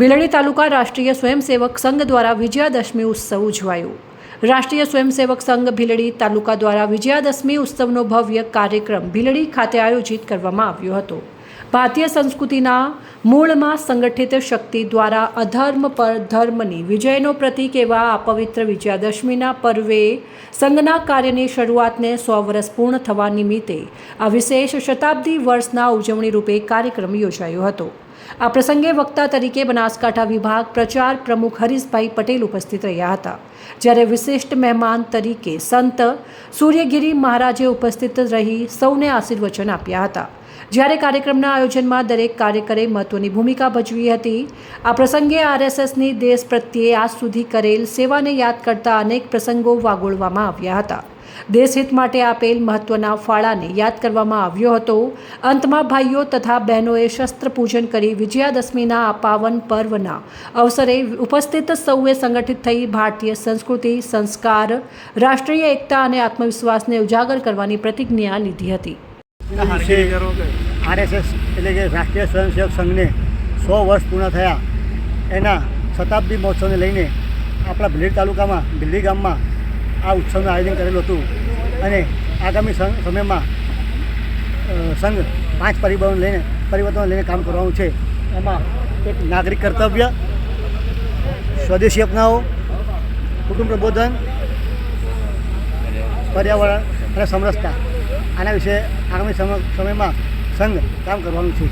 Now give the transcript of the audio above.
ભીલડી તાલુકા રાષ્ટ્રીય સ્વયંસેવક સંઘ દ્વારા વિજયાદશમી ઉત્સવ ઉજવાયો. રાષ્ટ્રીય સ્વયંસેવક સંઘ ભીલડી તાલુકા દ્વારા વિજયાદશમી ઉત્સવનો ભવ્ય કાર્યક્રમ ભીલડી ખાતે આયોજિત કરવામાં આવ્યો હતો. ભારતીય સંસ્કૃતિના મૂળમાં સંગઠિત શક્તિ દ્વારા અધર્મ પર ધર્મની વિજયનો પ્રતીક એવા આ પવિત્ર વિજયાદશમીના પર્વે સંઘના કાર્યની શરૂઆતને સો વર્ષ પૂર્ણ થવા નિમિત્તે આ વિશેષ શતાબ્દી વર્ષના ઉજવણી રૂપે કાર્યક્રમ યોજાયો હતો. આ પ્રસંગે વક્તા તરીકે બનાસકાંઠા વિભાગ પ્રચાર પ્રમુખ હરીશભાઈ પટેલ ઉપસ્થિત રહ્યા હતા. જ્યારે વિશિષ્ટ મહેમાન તરીકે સંત સૂર્યગીરી મહારાજે ઉપસ્થિત રહી સૌને આશીર્વચન આપ્યા હતા. જ્યારે કાર્યક્રમના આયોજનમાં દરેક કાર્યકરે મહત્વની ભૂમિકા ભજવી હતી. આ પ્રસંગે આરએસએસની દેશ પ્રત્યે આજ સુધી કરેલ સેવાને યાદ કરતા અનેક પ્રસંગો વાગોળવામાં આવ્યા હતા. દેશહિત માટે આપેલ મહત્વના ફાળાને યાદ કરવામાં આવ્યો હતો. અંતમાં ભાઈઓ તથા બહેનોએ શસ્ત્ર પૂજન કરી વિજયાદશમીના આ પાવન પર્વના અવસરે ઉપસ્થિત સૌએ સંગઠિત થઈ ભારતીય સંસ્કૃતિ, સંસ્કાર, રાષ્ટ્રીય એકતા અને આત્મવિશ્વાસને ઉજાગર કરવાની પ્રતિજ્ઞા લીધી હતી. આરએસએસ એટલે કે રાષ્ટ્રીય સ્વયંસેવક સંઘને સો વર્ષ પૂર્ણ થયા. એના શતાબ્દી મહોત્સવને લઈને આપણા ભીલડી તાલુકામાં, ભીલડી ગામમાં આ ઉત્સવનું આયોજન કરેલું હતું. અને આગામી સમયમાં સંઘ પાંચ પરિબળોને લઈને પરિવર્તનો લઈને કામ કરવાનું છે. એમાં એક નાગરિક કર્તવ્ય, સ્વદેશી અપનાવો, કુટુંબ પ્રબોધન, પર્યાવરણ અને સમરસતા. આના વિશે આગામી સમ- સમયમાં સંઘ કામ કરવાનું છે.